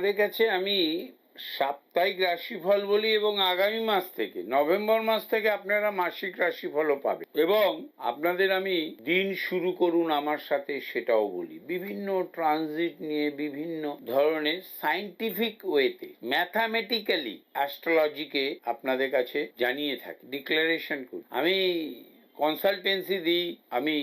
আপনাদের কাছে আমি সাপ্তাহিক রাশিফল বলি এবং আগামী মাস থেকে, নভেম্বর মাস থেকে আপনারা মাসিক রাশিফলও পাবেন। এবং আপনাদের আমি দিন শুরু করুন আমার সাথে সেটাও বলি। বিভিন্ন ট্রানজিট নিয়ে বিভিন্ন ধরনের সাইন্টিফিক ওয়েতে, ম্যাথামেটিক্যালি অ্যাস্ট্রোলজিকে আপনাদের কাছে জানিয়ে থাকি, ডিক্লারেশন করি। আমি কনসালটেন্সি দিই, আমি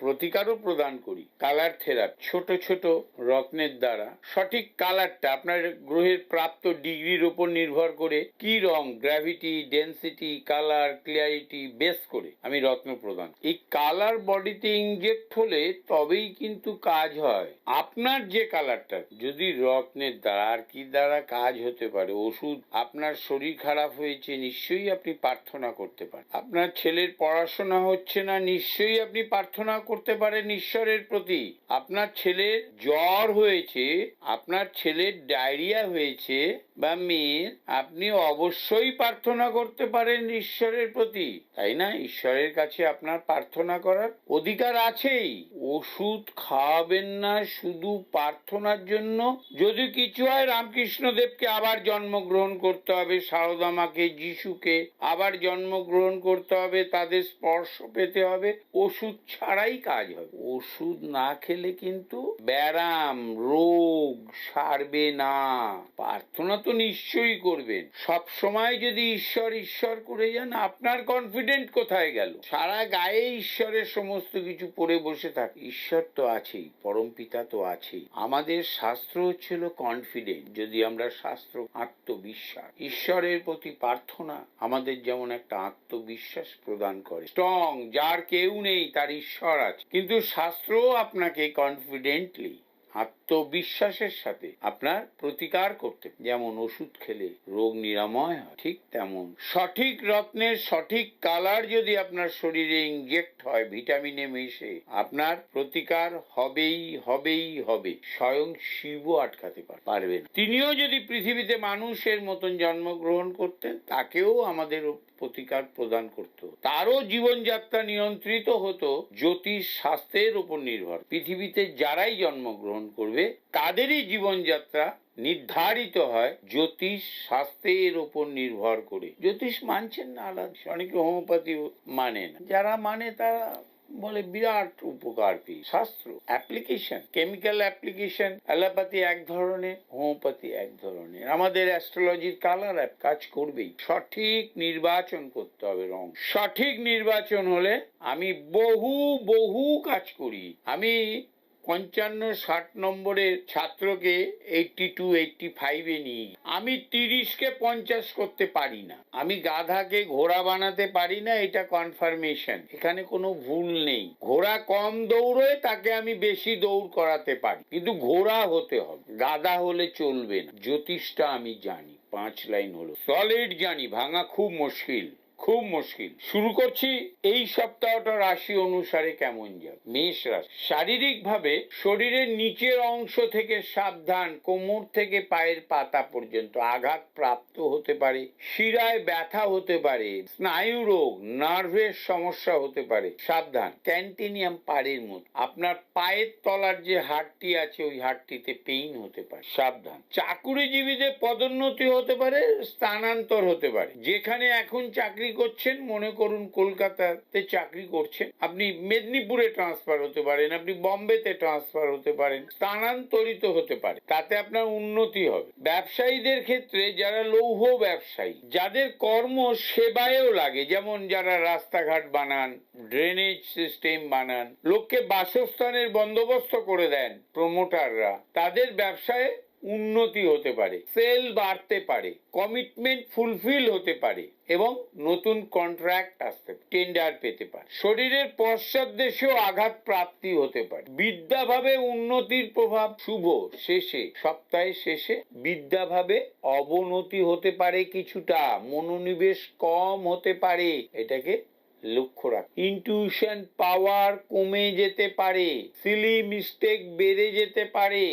প্রতিকারও প্রদান করি। কালার থেরাপি ছোট ছোট রত্নের দ্বারা। সঠিক কালারটা আপনার গ্রহের প্রাপ্ত ডিগ্রির উপর নির্ভর করে কি রং gravity density colour clarity base করে আমি রত্ন প্রদান এই কালার বডিতে ইনজেক্ট হলে তবেই কিন্তু কাজ হয়। আপনার যে কালারটা যদি রত্নের দ্বারা আর কি দ্বারা কাজ হতে পারে, ওষুধ আপনার শরীর খারাপ হয়েছে, নিশ্চয়ই আপনি প্রার্থনা করতে পারেন। আপনার ছেলের পড়াশোনা হচ্ছে না, নিশ্চয়ই আপনি প্রার্থনা করতে পারেন ঈশ্বরের প্রতি। আপনার ছেলের জ্বর হয়েছে, আপনার ছেলের ডায়রিয়া হয়েছে বা মেয়ের, আপনি অবশ্যই প্রার্থনা করতে পারেন ঈশ্বরের প্রতি। তাই না? ঈশ্বরের কাছে আপনার প্রার্থনা করার অধিকার আছেই। ওষুধ খাওয়াবেন না শুধু প্রার্থনার জন্য। যদি কিছু হয় রামকৃষ্ণ দেবকে আবার জন্মগ্রহণ করতে হবে, সারদামাকে, যিশুকে আবার জন্মগ্রহণ করতে হবে, তাদের স্পর্শ পেতে হবে। ওষুধ ছাড়াই কাজ হবে ওষুধ না খেলে কিন্তু ব্যারাম রোগ সারবে না। প্রার্থনা তো নিশ্চয়ই করবেন। সব সময় যদি ঈশ্বর ঈশ্বর করে যান, আপনার কনফিডেন্ট কোথায় গেল? সারা গায়ে ঈশ্বরের সমস্ত কিছু পড়ে বসে থাকে। ঈশ্বর তো আছেই, পরম পিতা তো আছেই। আমাদের শাস্ত্র হচ্ছিল কনফিডেন্ট যদি আমরা শাস্ত্র আত্মবিশ্বাস। ঈশ্বরের প্রতি প্রার্থনা আমাদের যেমন একটা আত্মবিশ্বাস প্রদান করে। স্ট্রং যার কেউ নেই, তার ঈশ্বর আছে। কিন্তু শাস্ত্র আপনাকে কনফিডেন্টলি আত্মবিশ্বাসের সাথে আপনার প্রতিকার করতে যেমন ওষুধ খেলে রোগ নিরাময় হয়, ঠিক তেমন। সঠিক রত্নের সঠিক কালার যদি আপনার শরীরে ইনজেক্ট হয় ভিটামিনে মিশে, আপনার প্রতিকার হবেই হবেই, হবে। স্বয়ং শিব আটকাতে পারবেন তিনিও যদি পৃথিবীতে মানুষের মতন জন্মগ্রহণ করতেন, তাকেও আমাদের প্রতিকার প্রদান করত। তারও জীবনযাত্রা নিয়ন্ত্রিত হতো জ্যোতিষ স্বাস্থ্যের উপর নির্ভর। পৃথিবীতে যারাই জন্মগ্রহণ করবে, তাদেরই জীবনযাত্রা নির্ধারিত হয় জ্যোতিষ স্বাস্থ্যের উপর নির্ভর করে। জ্যোতিষ মানছেন না আলাদা। অনেকে হোমিওপ্যাথি মানে না। যারা মানে তারা বলে বিরাট উপকার শাস্ত্র অ্যাপ্লিকেশন কেমিক্যাল অ্যাপ্লিকেশন অ্যালোপ্যাথি এক ধরনের, হোমিওপ্যাথি এক ধরনের। আমাদের অ্যাস্ট্রোলজির কালার অ্যাপ কাজ করবেই। সঠিক নির্বাচন করতে হবে রং। সঠিক নির্বাচন হলে আমি বহু বহু কাজ করি। আমি পঞ্চান্ন ষাট নম্বরের ছাত্রকে এইটটি টু এইটটি ফাইভে নিই আমি তিরিশকে পঞ্চাশ করতে পারি না। আমি গাধাকে ঘোড়া বানাতে পারি না, এটা কনফার্মেশন এখানে কোনো ভুল নেই। ঘোড়া কম দৌড়ে তাকে আমি বেশি দৌড় করাতে পারি। কিন্তু ঘোড়া হতে হবে। গাধা হলে চলবে না। জ্যোতিষটা আমি জানি, পাঁচ লাইন হলো। সলিড জানি, ভাঙা খুব মুশকিল। খুব মুশকিল। শুরু করছি এই সপ্তাহটা রাশি অনুসারে কেমন যাবে মেষ রাশি। শারীরিক ভাবে শরীরের নিচের অংশ থেকে সাবধান, কোমর থেকে পায়ের পাতা পর্যন্ত আঘাত প্রাপ্ত হতে পারে, শিরায় ব্যথা হতে পারে, স্নায়ু রোগ, নার্ভের সমস্যা হতে পারে, সাবধান। ক্যান্টিনিয়াম পাড়ের মতো। আপনার পায়ের তলার যে হাড়টি আছে, ওই হাড়টিতে পেইন হতে পারে, সাবধান। চাকুরিজীবীদের পদোন্নতি হতে পারে, স্থানান্তর হতে পারে। যেখানে এখন চাকরি করছেন, মনে করুন কলকাতাতে চাকরি করছেন। আপনি মেদিনীপুরে ট্রান্সফার হতে পারেন, আপনি বম্বেতে ট্রান্সফার হতে পারেন, স্থানান্তরিত হতে পারে। তাতে আপনার উন্নতি হবে। ব্যবসায়ীদের ক্ষেত্রে যারা লৌহ ব্যবসায়ী, যাদের কর্ম সেবায়ও লাগে, যেমন যারা রাস্তাঘাট বানান ড্রেনেজ সিস্টেম বানান, লোককে বাসস্থানের বন্দোবস্ত করে দেন প্রমোটাররা তাদের ব্যবসায় উন্নতি হতে পারে, সেল বাড়তে পারে কমিটমেন্ট ফুলফিল হতে পারে এবং নতুন কন্ট্রাক্ট আসতে টেন্ডার পেতে পারে। শরীরের পশ্চাৎ দেশেও আঘাত প্রাপ্তি হতে পারে। বিদ্যাভাবে উন্নতির প্রভাব শুভ শেষে, সপ্তাহের শেষে বিদ্যাভাবে অবনতি হতে পারে কিছুটা, মনোনিবেশ কম হতে পারে, এটাকে লক্ষ্য রাখ। ইনটিউশন পাওয়ার কমে যেতে পারে সিলি মিস্টেক বেড়ে যেতে পারে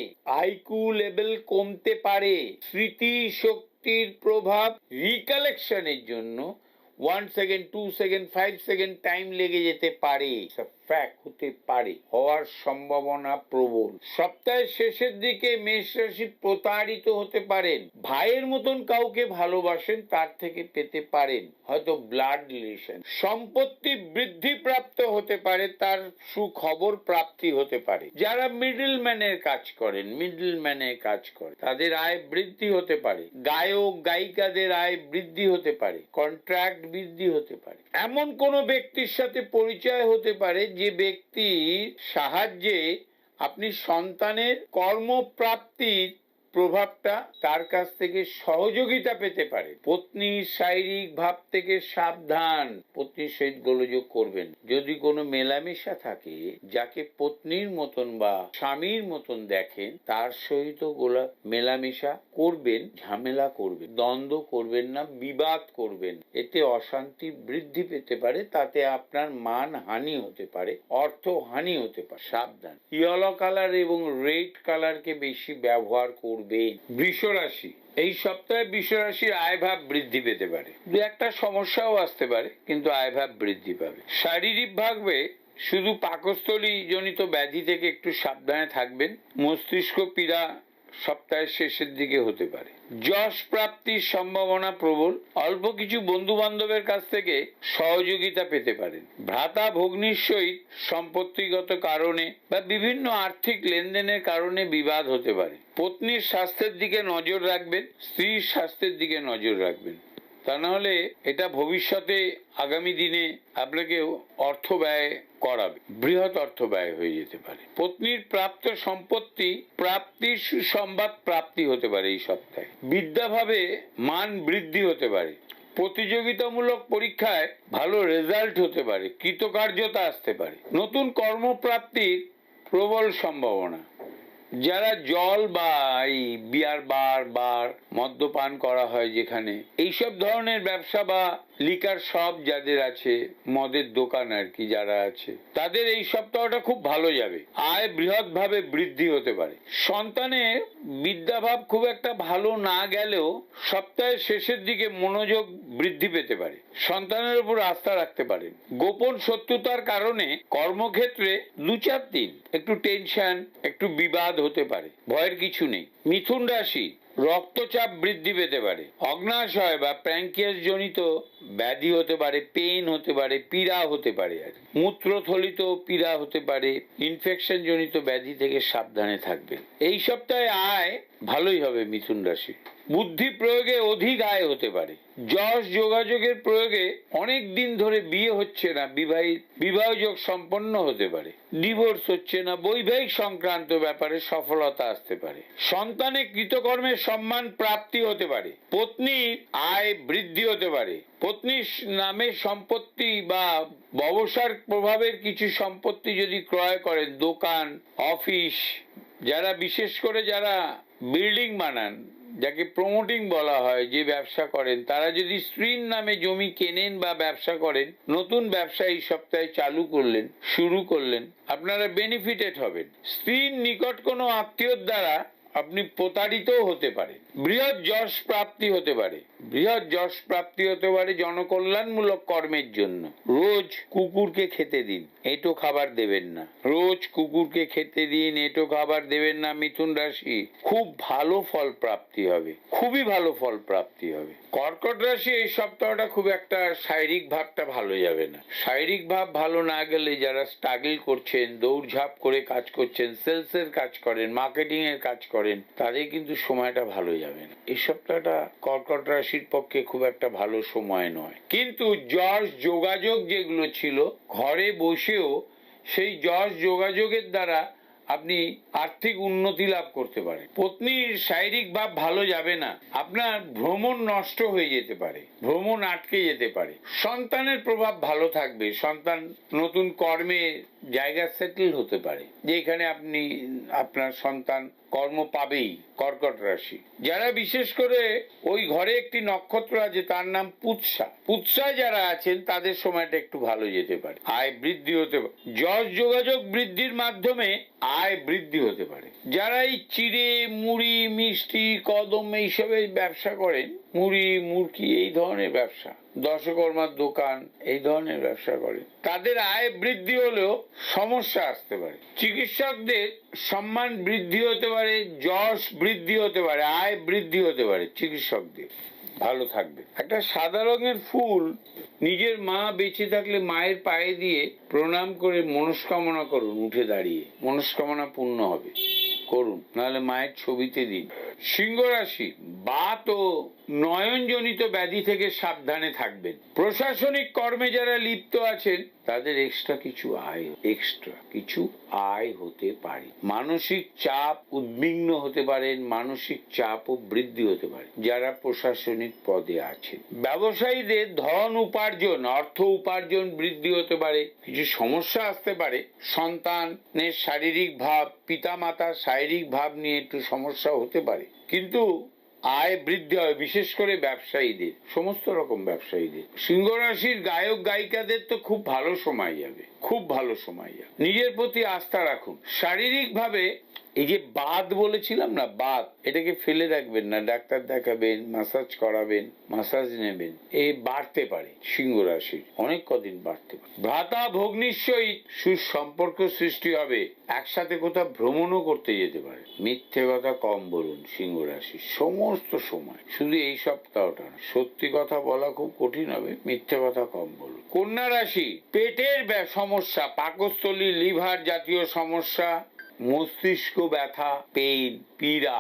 আইকু লেভেল কমতে পারে স্মৃতি শক্তির প্রভাব রিকালেকশনের জন্য one second two second five second time লেগে যেতে পারে। ফ্যাক্ট হতে পারে, হওয়ার সম্ভাবনা প্রবল। সপ্তাহের শেষের দিকে মেষ রাশি প্রতারিত হতে পারেন। ভাইয়ের মতন কাউকে ভালোবাসেন, তার থেকে পেতে পারেন, হয়তো ব্লাড রিলেশন সম্পত্তি বৃদ্ধি প্রাপ্ত হতে পারে, তার সুখবর প্রাপ্তি হতে পারে। যারা মিডল ম্যানের কাজ করেন মিডল ম্যানের কাজ করে তাদের আয় বৃদ্ধি হতে পারে। গায়ক, গায়িকাদের আয় বৃদ্ধি হতে পারে কন্ট্রাক্ট বৃদ্ধি হতে পারে। এমন কোন ব্যক্তির সাথে পরিচয় হতে পারে যে ব্যক্তির সাহায্যে আপনি সন্তানের কর্মপ্রাপ্তির প্রভাবটা তার কাছ থেকে সহযোগিতা পেতে পারে। পত্নীর শারীরিক ভাব থেকে সাবধান। পত্নীর সহিত গোলযোগ করবেন। যদি কোনো মেলামেশা থাকে, যাকে পত্নীর মতন বা স্বামীর মতন দেখেন, তার সহিত গোলা মেলামেশা করবেন, ঝামেলা করবেন, দ্বন্দ্ব করবেন না, বিবাদ করবেন। এতে অশান্তি বৃদ্ধি পেতে পারে, তাতে আপনার মান হানি হতে পারে, অর্থ হানি হতে পারে। সাবধান। ইয়েলো কালার এবং রেড কালারকে বেশি ব্যবহার করবেন বৃষ রাশি। এই সপ্তাহে বিশ্বরাশির রাশির আয়ভাব বৃদ্ধি পেতে পারে। দু একটা সমস্যাও আসতে পারে, কিন্তু আয়ভাব বৃদ্ধি পাবে। শারীরিক ভাবে শুধু পাকস্থলী জনিত ব্যাধি থেকে একটু সাবধানে থাকবেন। মস্তিষ্ক পীড়া সপ্তাহের শেষের দিকে হতে পারে। যশ প্রাপ্তির সম্ভাবনা প্রবল। অল্প কিছু বন্ধু বান্ধবের কাছ থেকে সহযোগিতা পেতে পারেন। ভ্রাতা ভগ্নির সহিত সম্পত্তিগত কারণে বা বিভিন্ন আর্থিক লেনদেনের কারণে বিবাদ হতে পারে। পত্নীর স্বাস্থ্যের দিকে নজর রাখবেন, স্ত্রীর স্বাস্থ্যের দিকে নজর রাখবেন। তা না হলে এটা ভবিষ্যতে আগামী দিনে আপনাকে অর্থ ব্যয় করাবে, বৃহৎ অর্থ ব্যয় হয়ে যেতে পারে। পত্নীর প্রাপ্ত সম্পত্তি, প্রাপ্তির সুসংবাদ প্রাপ্তি হতে পারে এই সপ্তাহে। বিদ্যাভাবে মান বৃদ্ধি হতে পারে। প্রতিযোগিতামূলক পরীক্ষায় ভালো রেজাল্ট হতে পারে। কৃতকার্যতা আসতে পারে। নতুন কর্মপ্রাপ্তির প্রবল সম্ভাবনা। যারা জল বা এই বিয়ার বার বার মদ্যপান করা হয় যেখানে, এইসব ধরনের ব্যবসা বা লিকার সব যাদের আছে, মদের দোকান আর কি যারা আছে, তাদের এই সপ্তাহটা খুব ভালো যাবে। আয় বৃহৎ ভাবে বৃদ্ধি হতে পারে। সন্তানের বিদ্যাভাব খুব একটা ভালো না গেলেও সপ্তাহের শেষের দিকে মনোযোগ বৃদ্ধি পেতে পারে। সন্তানের উপর আস্থা রাখতে পারেন। গোপন শত্রুতার কারণে কর্মক্ষেত্রে দু চার দিন একটু টেনশন, একটু বিবাদ হতে পারে। ভয়ের কিছু নেই। মিথুন রাশি রক্তচাপ বৃদ্ধি পেতে পারে। অগ্নাশয় বা প্যাঙ্কিয়াস জনিত ব্যাধি হতে পারে পেন হতে পারে, পীড়া হতে পারে আর মূত্রথলিত পীড়া হতে পারে ইনফেকশন জনিত ব্যাধি থেকে সাবধানে থাকবেন। এই সপ্তাহে আয় ভালোই হবে মিথুন রাশি। বুদ্ধি প্রয়োগে অধিক আয় হতে পারে। যশ যোগাযোগের প্রয়োগে অনেক দিন ধরে বিয়ে হচ্ছে না বিবাহিত বিবাহ যোগ সম্পন্ন হতে পারে। ডিভোর্স হচ্ছে না, বৈবাহিক সংক্রান্ত ব্যাপারে সফলতা আসতে পারে। সন্তানে কৃতকর্মের সম্মান প্রাপ্তি হতে পারে। পত্নী আয় বৃদ্ধি হতে পারে। পত্নীর নামে সম্পত্তি বা ব্যবসার প্রভাবের কিছু সম্পত্তি যদি ক্রয় করেন, দোকান, অফিস, যারা বিশেষ করে যারা বিল্ডিং বানান, যাকে প্রমোটিং বলা হয়, যে ব্যবসা করেন, তারা যদি স্ত্রীর নামে জমি কেনেন বা ব্যবসা করেন, নতুন ব্যবসা এই সপ্তাহে চালু করলেন, শুরু করলেন, আপনারা বেনিফিটেড হবেন। স্ত্রীর নিকট কোনো আত্মীয়র দ্বারা আপনি প্রতারিত হতে পারে বৃহৎ যশ প্রাপ্তি হতে পারে। বৃহৎ যশ প্রাপ্তি হতে পারে জনকল্যাণমূলক কর্মের জন্য। রোজ কুকুরকে খেতে দিন, এঁটো খাবার দেবেন না। রোজ কুকুরকে খেতে দিন, এঁটো খাবার দেবেন না, মিথুন রাশি। খুব ভালো ফল প্রাপ্তি হবে, খুবই ভালো ফল প্রাপ্তি হবে। কর্কট রাশি, এই সপ্তাহটা খুব একটা শারীরিক ভাবটা ভালো যাবে না। শারীরিক ভাব ভালো না গেলে যারা স্ট্রাগল করছেন, দৌড়ঝাঁপ করে কাজ করছেন সেলসের কাজ করেন মার্কেটিং এর কাজ করেন, তাদের কিন্তু সময়টা ভালো যাবে না। এই সপ্তাহটা কর্কট রাশির পক্ষে খুব একটা ভালো সময় নয়। কিন্তু যশ যোগাযোগ যেগুলো ছিল, ঘরে বসেও সেই যশ যোগাযোগের দ্বারা আপনি আর্থিক উন্নতি লাভ করতে পারেন। পত্নীর শারীরিক ভাব ভালো যাবে না। আপনার ভ্রমণ নষ্ট হয়ে যেতে পারে, ভ্রমণ আটকে যেতে পারে। সন্তানের প্রভাব ভালো থাকবে, সন্তান নতুন কর্মে জায়গা সেটেল হতে পারে। যেখানে আপনি, আপনার সন্তান কর্ম পাবেই, কর্কট রাশি। যারা বিশেষ করে ওই ঘরে একটি নক্ষত্র আছে, তার নাম পুৎসা। পুৎসায় যারা আছেন, তাদের সময়টা একটু ভালো যেতে পারে। আয় বৃদ্ধি হতে পারে যশ যোগাযোগ বৃদ্ধির মাধ্যমে আয় বৃদ্ধি হতে পারে। যারা এই চিড়ে, মুড়ি, মিষ্টি, কদম এইসবের ব্যবসা করেন, মুড়ি, মুরকি এই ধরনের ব্যবসা দশকর্মার দোকান এই ধরনের ব্যবসা করে। তাদের আয় বৃদ্ধি হলেও সমস্যা আসতে পারে। চিকিৎসকদের সম্মান বৃদ্ধি হতে পারে, যশ বৃদ্ধি হতে পারে, আয় বৃদ্ধি হতে পারে চিকিৎসকদের। ভালো থাকবে। একটা সাদা রঙের ফুল নিজের মা বেঁচে থাকলে মায়ের পায়ে দিয়ে প্রণাম করে মনস্কামনা করুন, উঠে দাঁড়িয়ে। মনস্কামনা পূর্ণ হবে। করুন, নাহলে মায়ের ছবিতে দিন। সিংহ রাশি বাত ও নয়নজনিত ব্যাধি থেকে সাবধানে থাকবেন। প্রশাসনিক কর্মে যারা লিপ্ত আছেন, তাদের এক্সট্রা কিছু আয় এক্সট্রা কিছু আয় হতে পারে। মানসিক চাপ উদ্বিগ্ন হতে পারেন মানসিক চাপও বৃদ্ধি হতে পারে, যারা প্রশাসনিক পদে আছেন। ব্যবসায়ীদের ধন উপার্জন, অর্থ উপার্জন বৃদ্ধি হতে পারে, কিছু সমস্যা আসতে পারে, সন্তানের শারীরিক ভাব, পিতামাতার শারীরিক ভাব নিয়ে একটু সমস্যা হতে পারে। কিন্তু আয় বৃদ্ধি হয়, বিশেষ করে ব্যবসায়ীদের, সমস্ত রকম ব্যবসায়ীদের। সিংহ রাশির গায়ক, গায়িকাদের তো খুব ভালো সময় যাবে, খুব ভালো সময় যাবে। নিজের প্রতি আস্থা রাখুন। শারীরিক ভাবে এই যে বাদ বলেছিলাম না, বাদ, এটাকে ফেলে রাখবেন না, ডাক্তার দেখাবেন মাসাজ করাবেন মাসাজ নেবেন, এ বাড়তে পারে সিংহ রাশির, অনেক কদিন বাড়তে পারে। ভ্রাতা সহিত সুসম্পর্ক সৃষ্টি হবে, একসাথে কোথাও ভ্রমণও করতে যেতে পারে। মিথ্যে কথা কম বলুন সিংহ রাশি সমস্ত সময়, শুধু এই সপ্তাহটা না, সত্যি কথা বলা খুব কঠিন হবে, মিথ্যে কথা কম বলুন। কন্যা রাশি, পেটের সমস্যা, পাকস্থলী, লিভার জাতীয় সমস্যা মস্তিষ্ক ব্যথা পেইন পীড়া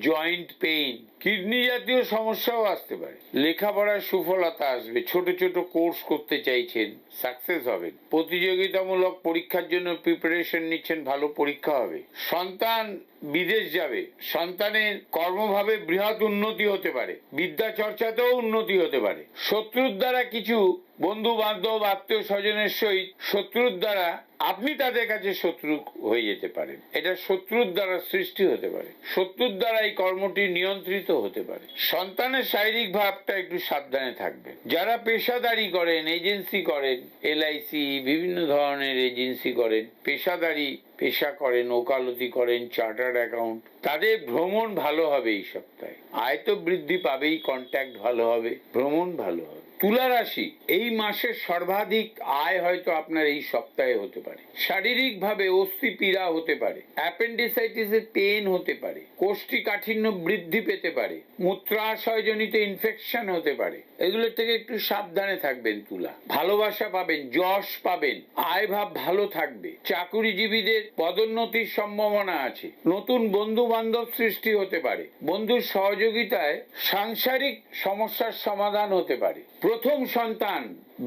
জয়েন্ট পেইন কিডনি জাতীয় সমস্যাও আসতে পারে। লেখাপড়ার সুফলতা আসবে। ছোট ছোট কোর্স করতে চাইছেন, সাকসেস হবেন। প্রতিযোগিতামূলক পরীক্ষার জন্য প্রিপারেশন নিচ্ছেন, ভালো পরীক্ষা হবে। সন্তান বিদেশ যাবে। সন্তানের কর্মভাবে বৃহৎ উন্নতি হতে পারে। বিদ্যা চর্চাতেও উন্নতি হতে পারে। শত্রুর দ্বারা কিছু বন্ধু বান্ধব আত্মীয় স্বজনের সহিত শত্রুর দ্বারা আপনি তাদের কাছে শত্রু হয়ে যেতে পারেন। এটা শত্রুর দ্বারা সৃষ্টি হতে পারে। শত্রুর দ্বারা এই কর্মটি নিয়ন্ত্রিত হতে পারে। সন্তানের শারীরিক ভাবটা একটু সাবধানে থাকবে। যারা পেশাদারি করেন, এজেন্সি করেন এলআইসি বিভিন্ন ধরনের এজেন্সি করেন, পেশাদারি পেশা করেন, ওকালতি করেন, চার্টার্ড অ্যাকাউন্ট, তাদের ভ্রমণ ভালো হবে এই সপ্তাহে। আয় তো বৃদ্ধি পাবেই, কন্ট্যাক্ট ভালো হবে, ভ্রমণ ভালো হবে। তুলা রাশি, এই মাসের সর্বাধিক আয় হয়তো আপনার এই সপ্তাহে হতে পারে। শারীরিক ভাবে অস্থি পীড়া হতে পারে, অ্যাপেন্ডিসাইটিসের পেন হতে পারে, কোষ্ঠীকাঠিন্য বৃদ্ধি পেতে পারে, মূত্রাশয়জনিত ইনফেকশন হতে পারে। এগুলোর থেকে একটু সাবধানে থাকবেন তুলা। ভালোবাসা পাবেন, যশ পাবেন আয় ভাব ভালো থাকবে। চাকুরিজীবীদের পদোন্নতির সম্ভাবনা আছে। নতুন বন্ধু বান্ধব সৃষ্টি হতে পারে। বন্ধুর সহযোগিতায় সাংসারিক সমস্যার সমাধান হতে পারে। প্রথম সন্তান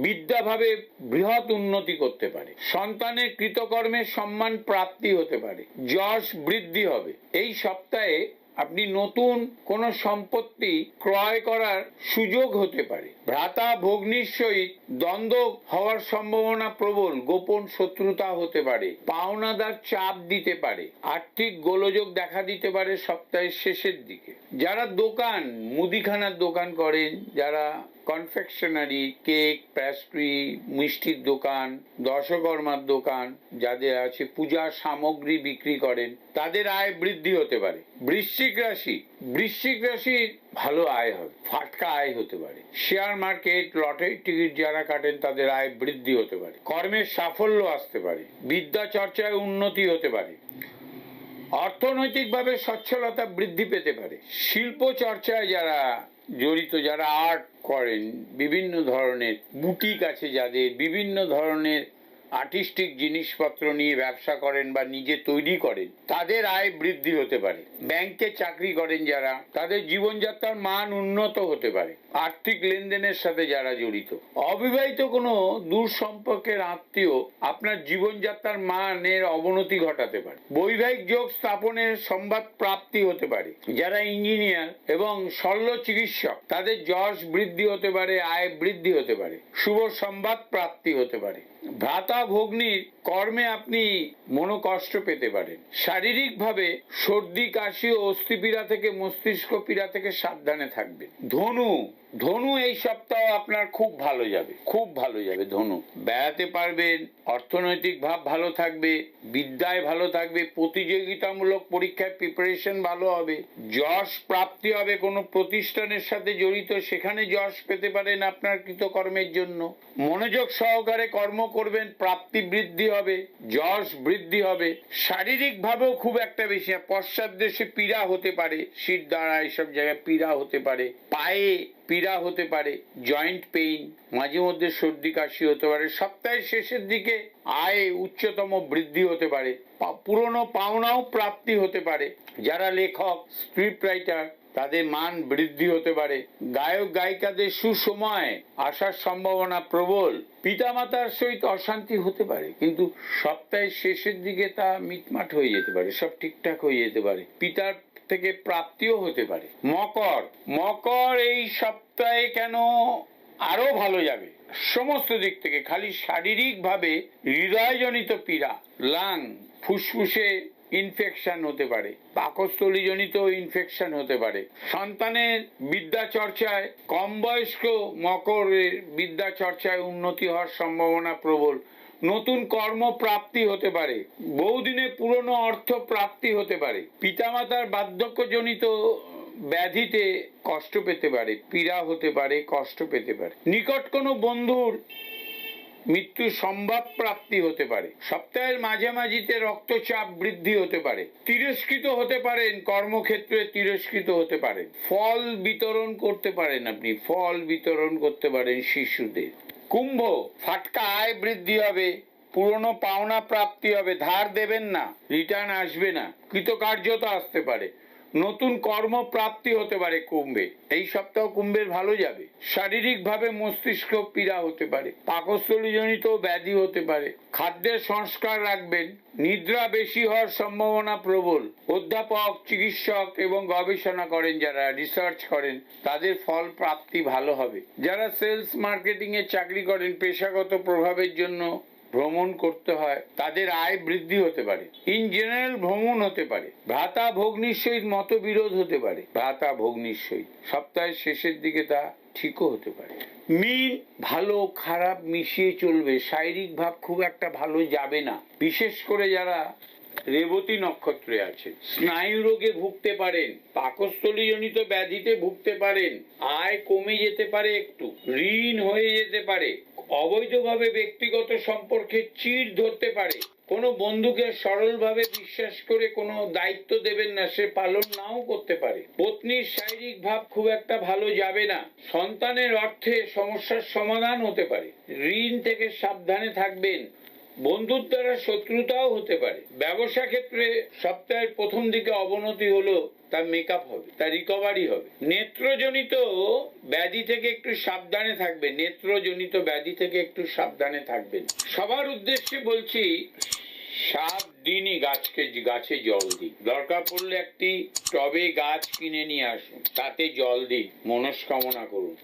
বিদ্যাভাবে বৃহৎ উন্নতি করতে পারে। সন্তানের কৃতকর্মের সম্মান প্রাপ্তি হতে পারে, যশ বৃদ্ধি হবে। এই সপ্তাহে আপনি নতুন কোন সম্পত্তি ক্রয় করার সুযোগ হতে পারে। ভ্রাতা ভগ্নির সহিত দ্বন্দ্ব হওয়ার সম্ভাবনা প্রবল, গোপন শত্রুতা হতে পারে, পাওনাদার চাপ দিতে পারে, আর্থিক গোলযোগ দেখা দিতে পারে সপ্তাহের শেষের দিকে। যারা দোকান, মুদিখানার দোকান করেন, যারা কনফেকশনারি কেক প্যাস্ট্রি মিষ্টির দোকান, দশকর্মার দোকান, যাদের আছে পূজার সামগ্রী বিক্রি করেন, তাদের আয় বৃদ্ধি হতে পারে। বৃশ্চিক রাশি, বৃশ্চিক রাশির ভালো আয় হবে, ফাটকা আয় হতে পারে। শেয়ার মার্কেট লটারি টিকিট যারা কাটেন, তাদের আয় বৃদ্ধি হতে পারে। কর্মের সাফল্য আসতে পারে, বিদ্যা চর্চায় উন্নতি হতে পারে। অর্থনৈতিকভাবে সচ্ছলতা বৃদ্ধি পেতে পারে। শিল্প চর্চায় যারা জড়িত যারা আর্ট করেন, বিভিন্ন ধরনের বুটিক আছে যাদের বিভিন্ন ধরনের আর্টিস্টিক জিনিসপত্র নিয়ে ব্যবসা করেন বা নিজে তৈরি করেন তাদের আয় বৃদ্ধি হতে পারে। ব্যাংকে চাকরি করেন যারা, তাদের জীবনযাত্রার মান উন্নত হতে পারে। আর্থিক লেনদেনের সাথে যারা জড়িত। অবিবাহিত কোনো দূর সম্পর্কের আত্মীয় আপনার জীবনযাত্রার মানের অবনতি ঘটাতে পারে। বৈবাহিক যোগ স্থাপনের সংবাদ প্রাপ্তি হতে পারে। যারা ইঞ্জিনিয়ার এবং শল্য চিকিৎসক, তাদের যশ বৃদ্ধি হতে পারে, আয় বৃদ্ধি হতে পারে। শুভ সংবাদ প্রাপ্তি হতে পারে। ভ্রাতা ভগ্নির কর্মে আপনি মনোকষ্ট পেতে পারেন। শারীরিকভাবে সর্দি কাশি ও অস্থিপীড়া থেকে মস্তিষ্ক পীড়া থেকে সাবধানে থাকবে। ধনু ধনু এই সপ্তাহ আপনার খুব ভালো যাবে, খুব ভালো যাবে ধনু। বেড়াতে পারবেন অর্থনৈতিক ভাব ভালো থাকবে, বিদ্যায় ভালো থাকবে, প্রতিযোগিতামূলক পরীক্ষায় প্রিপারেশন ভালো হবে, যশ প্রাপ্তি হবে কোনো প্রতিষ্ঠানের সাথে জড়িত, সেখানে যশ পেতে পারেন আপনার কৃতকর্মের জন্য। মনোযোগ সহকারে কর্ম করবেন, প্রাপ্তি বৃদ্ধি হবে, যশ বৃদ্ধি হবে। শারীরিকভাবেও খুব একটা বেশি পশ্চাৎ দেশে পীড়া হতে পারে শীত দ্বারা এইসব জায়গায় পীড়া হতে পারে। পায়ে পীড়া হতে পারে জয়েন্ট পেইন মাঝে মধ্যে সর্দি কাশি হতে পারে, সপ্তাহের শেষের দিকে আয় উচ্চতম বৃদ্ধি হতে পারে পুরনো পাওনাও প্রাপ্তি হতে পারে। যারা লেখক স্ক্রিপ্ট রাইটার তাদের মান বৃদ্ধি হতে পারে। গায়ক, গায়িকাদের সুসময় আসার সম্ভাবনা প্রবল। পিতামাতার সহিত অশান্তি হতে পারে, কিন্তু সপ্তাহের শেষের দিকে তা মিটমাট হয়ে যেতে পারে, সব ঠিকঠাক হয়ে যেতে পারে। পিতার থেকে প্রাপ্তিও হতে পারে। মকর মকর এই সপ্তাহে কেন আরও ভালো যাবে? সমস্ত দিক থেকে খালি শারীরিক ভাবে হৃদয়জনিত পীড়া লাং ফুসফুসে ইনফেকশন হতে পারে, পাকস্থলীজনিত ইনফেকশন হতে পারে। সন্তানের বিদ্যা চর্চায় কম বয়স্ক মকরের বিদ্যা চর্চায় উন্নতি হওয়ার সম্ভাবনা প্রবল। নতুন কর্ম প্রাপ্তি হতে পারে। বহুদিনে পুরনো অর্থ প্রাপ্তি হতে পারে। পিতামাতার বার্ধক্যজনিত ব্যাধিতে কষ্ট পেতে পারে, পীড়া হতে পারে, কষ্ট পেতে পারে। নিকট কোনো বন্ধুর মৃত্যু সম্ভব প্রাপ্তি হতে পারে। সপ্তাহের মাঝামাঝিতে রক্তচাপ বৃদ্ধি হতে পারে। তিরস্কৃত হতে পারেন, কর্মক্ষেত্রে তিরস্কৃত হতে পারেন। ফল বিতরণ করতে পারেন আপনি, ফল বিতরণ করতে পারেন শিশুদের। কুম্ভ, ফাটকা আয় বৃদ্ধি হবে, পুরনো পাওনা প্রাপ্তি হবে, ধার দেবেন না রিটার্ন আসবে না, কৃতকার্যতা আসতে পারে। নতুন কর্ম প্রাপ্তি হতে পারে কুম্ভে। এই সপ্তাহ কুম্ভের ভালো যাবে। শারীরিকভাবে মস্তিষ্ক পীড়া হতে পারে। পাকস্থলীজনিত ব্যাধি হতে পারে। খাদ্যের সংস্কার রাখবেন। নিদ্রা বেশি হওয়ার সম্ভাবনা প্রবল। অধ্যাপক, চিকিৎসক এবং গবেষণা করেন যারা রিসার্চ করেন, তাদের ফল প্রাপ্তি ভালো হবে। যারা সেলস মার্কেটিং এ চাকরি করেন, পেশাগত প্রভাবের জন্য ভ্রমণ করতে হয়, তাদের আয় বৃদ্ধি হতে পারে। ইন জেনারেল ভ্রমণ হতে পারে। ভ্রাতা ভগ্নির সহিত মতবিরোধ হতে পারে। ভ্রাতা ভগ্নির সহিত। সপ্তাহের শেষের দিকে তা ঠিকও হতে পারে। মিল ভালো খারাপ মিশিয়ে চলবে। শারীরিক ভাব খুব একটা ভালো যাবে না। বিশেষ করে যারা রেবতী নক্ষত্রে আছে স্নায়ু রোগে ভুগতে পারেন পাকস্থলীজনিত ব্যাধিতে ভুগতে পারেন, আয় কমে যেতে পারে একটু, ঋণ হয়ে যেতে পারে, অবৈধভাবে ব্যক্তিগত সম্পর্কে চিড় ধরতে পারে। কোনো বন্ধুকে সরলভাবে বিশ্বাস করে কোনো দায়িত্ব দেবেন না, সে পালন নাও করতে পারে। পত্নীর শারীরিক ভাব খুব একটা ভালো যাবে না, সন্তানের অর্থে সমস্যার সমাধান হতে পারে। ঋণ থেকে সাবধানে থাকবেন বন্ধুর দ্বারা শত্রুতাও হতে পারে। ব্যবসা ক্ষেত্রে সপ্তাহের প্রথম দিকে অবনতি হলো, তার মেকআপ হবে, তার রিকভারি হবে। নেত্রজনিত ব্যাধি থেকে একটু সাবধানে থাকবে নেত্রজনিত ব্যাধি থেকে একটু সাবধানে থাকবেন। সবার উদ্দেশ্যে বলছি, সাত দিনই গাছকে, গাছে জল দিই দরকার পড়লে একটি টবে গাছ কিনে নিয়ে আসুন, তাতে জল দিই মনস্কামনা করুন।